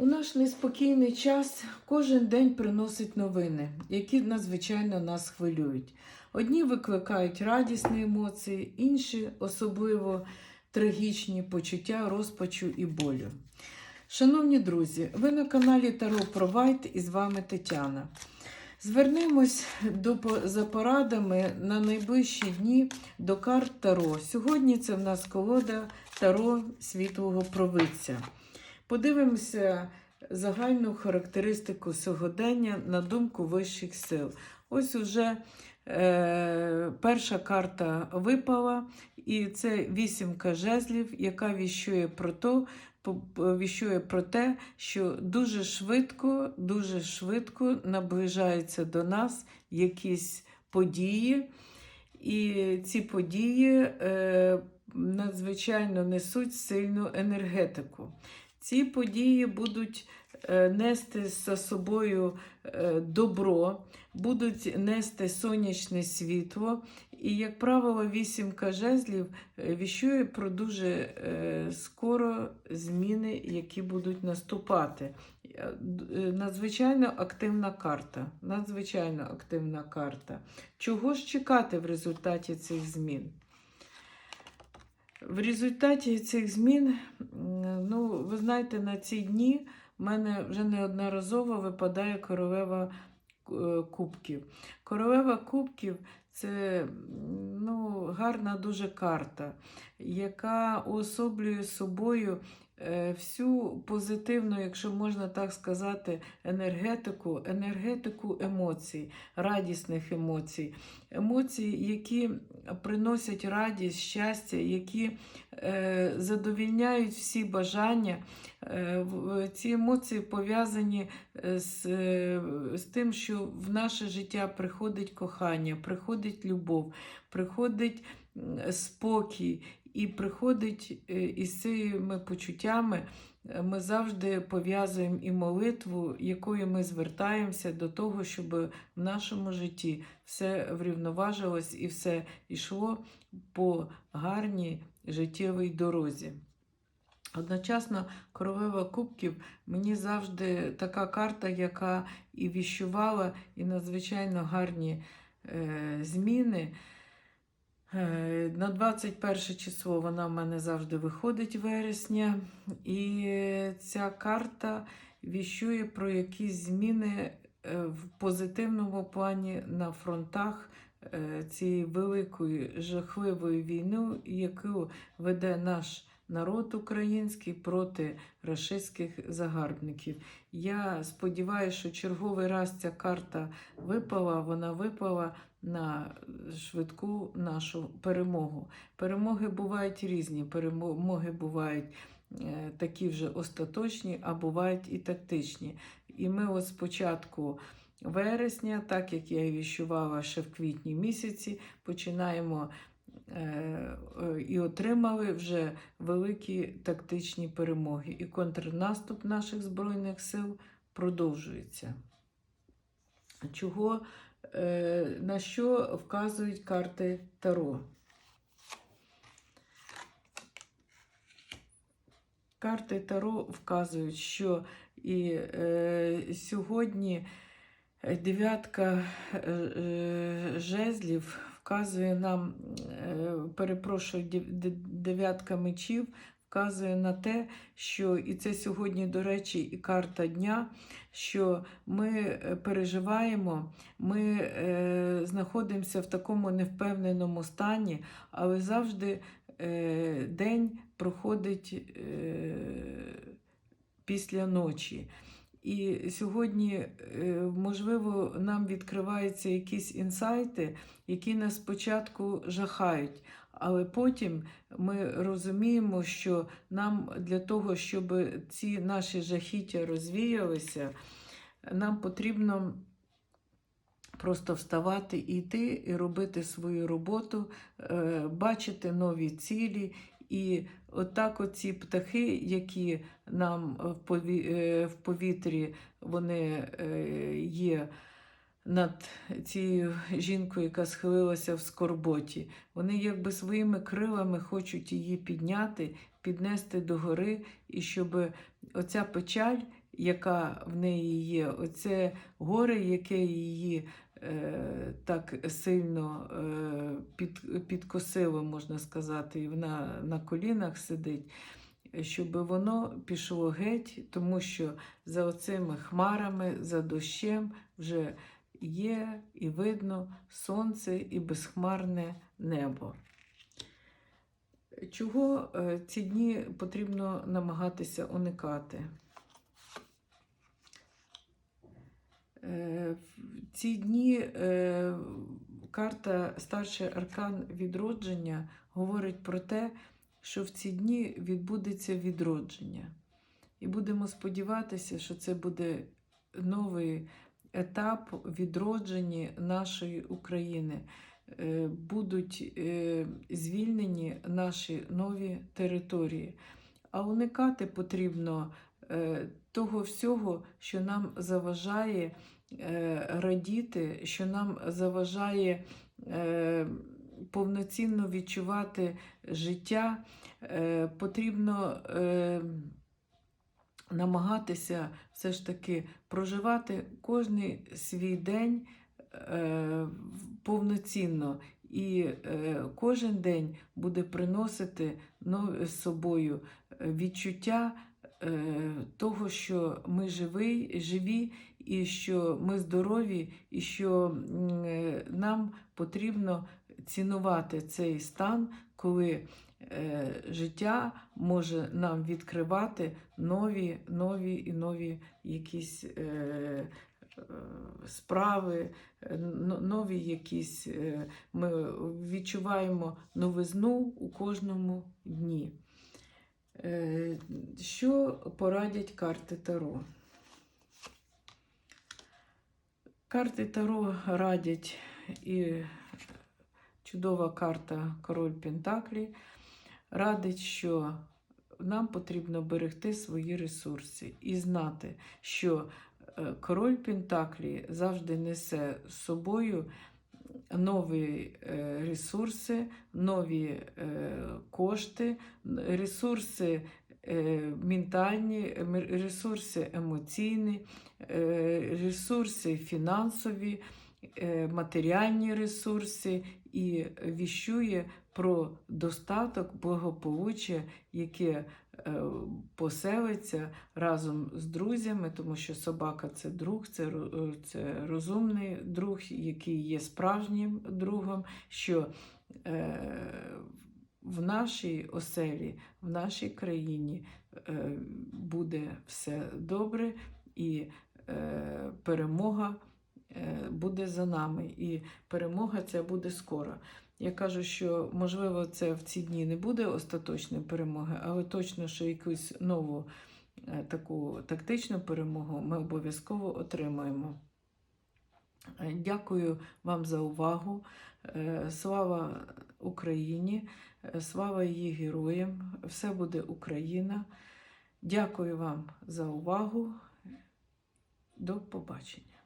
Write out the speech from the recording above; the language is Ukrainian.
У наш неспокійний час кожен день приносить новини, які надзвичайно нас хвилюють. Одні викликають радісні емоції, інші особливо трагічні почуття розпачу і болю. Шановні друзі, ви на каналі Таро Провайт і з вами Тетяна. Звернемось до, за порадами на найближчі дні до карт Таро. Сьогодні це в нас колода Таро світлого провидця. Подивимося загальну характеристику сьогодення на думку вищих сил. Ось уже е, перша карта випала, і це вісімка жезлів, яка віщує про то, по- віщує про те, що дуже швидко, дуже швидко наближаються до нас якісь події, і ці події е, надзвичайно несуть сильну енергетику. Ці події будуть е, нести за собою е, добро, будуть нести сонячне світло. І, як правило, вісімка жезлів е, віщує про дуже скоро зміни, які будуть наступати. Надзвичайно активна карта. Надзвичайно активна карта. Чого ж чекати в результаті цих змін? В результаті цих змін, ну, ви знаєте, на ці дні в мене вже неодноразово випадає королева е, кубків. Королева кубків це ну, гарна дуже карта, яка уособлює собою всю позитивну, якщо можна так сказати, енергетику, енергетику емоцій, радісних емоцій, емоцій, які приносять радість, щастя, які е, задовільняють всі бажання. Е, ці емоції пов'язані е, з, е, з тим, що в наше життя приходить кохання, приходить любов, приходить спокій і приходить е, із цими почуттями. е, Ми завжди пов'язуємо і молитву, якою ми звертаємося до того, щоб в нашому житті все врівноважилось і все йшло по гарній життєвій дорозі. Одночасно королева кубків мені завжди така карта, яка і віщувала, і надзвичайно гарні е, зміни. Е, на 21 число вона в мене завжди виходить вересня, і ця карта віщує про якісь зміни е, в позитивному плані на фронтах е, цієї великої жахливої війни, яку веде наш народ український проти рашистських загарбників. Я сподіваюся, що черговий раз ця карта випала, вона випала на швидку нашу перемогу. Перемоги бувають різні, перемоги бувають е, такі вже остаточні, а бувають і тактичні. І ми от спочатку вересня, так як я і віщувала ще в квітні місяці, починаємо е, і отримали вже великі тактичні перемоги. І контрнаступ наших Збройних сил продовжується. Чого, на що вказують карти Таро? Карти Таро вказують, що і е, сьогодні дев'ятка е, е, жезлів вказує нам, е, перепрошую, дев'ятка мечів вказує на те, що і це сьогодні, до речі, і карта дня, що ми е, переживаємо, ми е, знаходимося в такому невпевненому стані, але завжди е, день проходить е, після ночі. І сьогодні, е, можливо, нам відкриваються якісь інсайти, які нас спочатку жахають, але потім ми розуміємо, що нам для того, щоб ці наші жахіття розвіялися, нам потрібно просто вставати і йти, і робити свою роботу, е, бачити нові цілі. І отак оці птахи, які нам в е, повітрі вони е, є над цією жінкою, яка схилилася в скорботі, вони якби своїми крилами хочуть її підняти, піднести до гори, і щоб оця печаль, яка в неї є, оце горе, яке її е, так сильно е, під, підкосило, можна сказати, і вона на колінах сидить, щоб воно пішло геть, тому що за оцими хмарами, за дощем вже є і видно сонце і безхмарне небо. Чого е, ці дні потрібно намагатися уникати? Е, ці дні е, карта Старший аркан відродження говорить про те, що в ці дні відбудеться відродження. І будемо сподіватися, що це буде новий етап відродження нашої України. Е, Будуть е, звільнені наші нові території. А уникати потрібно е, того всього, що нам заважає радіти, що нам заважає повноцінно відчувати життя. Потрібно намагатися все ж таки проживати кожний свій день е, повноцінно. І е, кожен день буде приносити нов- з собою е, відчуття е, того, що ми живий, живі, і що ми здорові, і що е, нам потрібно цінувати цей стан, коли життя може нам відкривати нові, нові і нові якісь е, е, справи, е, нові якісь. е, Ми відчуваємо новизну у кожному дні. Е, Що порадять карти Таро? Карти Таро радять і чудова карта Король Пентаклі радить, що нам потрібно берегти свої ресурси і знати, що е, король Пентаклі завжди несе з собою нові е, ресурси, нові е, кошти, ресурси ментальні, ем- ресурси емоційні, ресурси фінансові, матеріальні ресурси і віщує про достаток, благополуччя, яке е, поселиться разом з друзями, тому що собака це друг, це, е, це розумний друг, який є справжнім другом, що е, в нашій оселі, в нашій країні е, буде все добре і е, перемога е, буде за нами. І перемога ця буде скоро. Я кажу, що можливо це в ці дні не буде остаточної перемоги, але точно, що якусь нову е, таку тактичну перемогу ми обов'язково отримаємо. Е, Дякую вам за увагу. Е, Слава Україні, е, слава її героям. Все буде Україна. Дякую вам за увагу. До побачення.